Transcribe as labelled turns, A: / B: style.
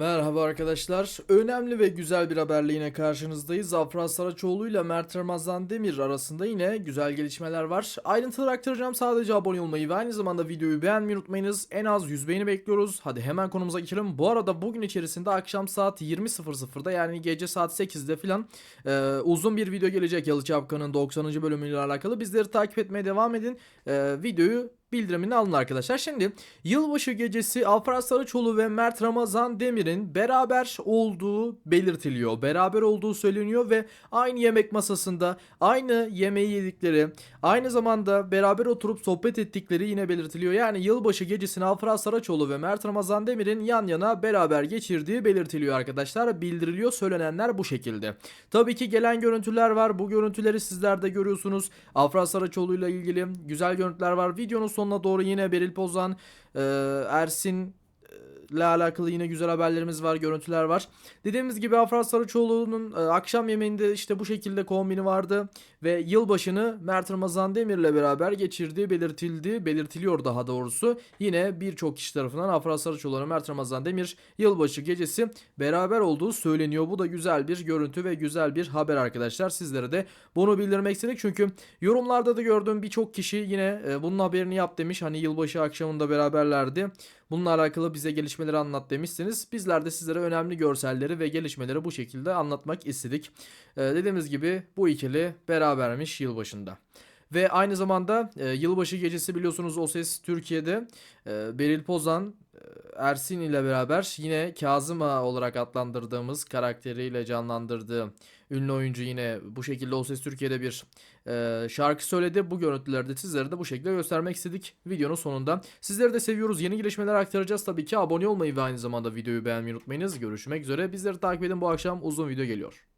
A: Merhaba arkadaşlar. Önemli ve güzel bir haberle yine karşınızdayız. Zafran Saraçoğlu ile Mert Ramazan Demir arasında yine güzel gelişmeler var. Ayrıntıları aktaracağım. Sadece abone olmayı ve aynı zamanda videoyu beğenmeyi unutmayınız. En az 100 beğeni bekliyoruz. Hadi hemen konumuza geçelim. Bu arada bugün içerisinde akşam saat 20.00'da yani gece saat 8'de filan e, uzun bir video gelecek Yalı Çapkan'ın 90. bölümüyle alakalı. Bizleri takip etmeye devam edin. E, videoyu bildirimini alın arkadaşlar. Şimdi yılbaşı gecesi Alparslan Saraçoğlu ve Mert Ramazan Demir'in beraber olduğu belirtiliyor. Beraber olduğu söyleniyor ve aynı yemek masasında aynı yemeği yedikleri, aynı zamanda beraber oturup sohbet ettikleri yine belirtiliyor. Yani yılbaşı gecesini Alparslan Saraçoğlu ve Mert Ramazan Demir'in yan yana beraber geçirdiği belirtiliyor arkadaşlar. Bildiriliyor söylenenler bu şekilde. Tabii ki gelen görüntüler var. Bu görüntüleri sizler de görüyorsunuz. Afra Saraçoğlu ile ilgili güzel görüntüler var. Videonun sonuna doğru yine Beril Pozan, Ersin ile alakalı yine güzel haberlerimiz var, görüntüler var. Dediğimiz gibi Afra Saraçoğlu'nun e, akşam yemeğinde işte bu şekilde kombini vardı ve yılbaşını Mert Ramazan Demir'le beraber geçirdiği belirtildi, belirtiliyor daha doğrusu. Yine birçok kişi tarafından Afra Saraçoğlu ve Mert Ramazan Demir yılbaşı gecesi beraber olduğu söyleniyor. Bu da güzel bir görüntü ve güzel bir haber arkadaşlar. Sizlere de bunu bildirmek istedik çünkü yorumlarda da gördüğüm birçok kişi yine e, bunun haberini yap demiş. Hani yılbaşı akşamında beraberlerdi. Bununla alakalı bize gelişmeleri anlat demişsiniz. Bizler de sizlere önemli görselleri ve gelişmeleri bu şekilde anlatmak istedik. Ee, dediğimiz gibi bu ikili berabermiş yılbaşında. Ve aynı zamanda e, yılbaşı gecesi biliyorsunuz O Ses Türkiye'de e, Beril Pozan, e, Ersin ile beraber yine Kazım Ağa olarak adlandırdığımız karakteriyle canlandırdığı ünlü oyuncu yine bu şekilde O Ses Türkiye'de bir e, şarkı söyledi. Bu görüntüleri de sizlere de bu şekilde göstermek istedik videonun sonunda. Sizleri de seviyoruz. Yeni gelişmeler aktaracağız tabii ki. Abone olmayı ve aynı zamanda videoyu beğenmeyi unutmayınız. Görüşmek üzere. Bizleri takip edin. Bu akşam uzun video geliyor.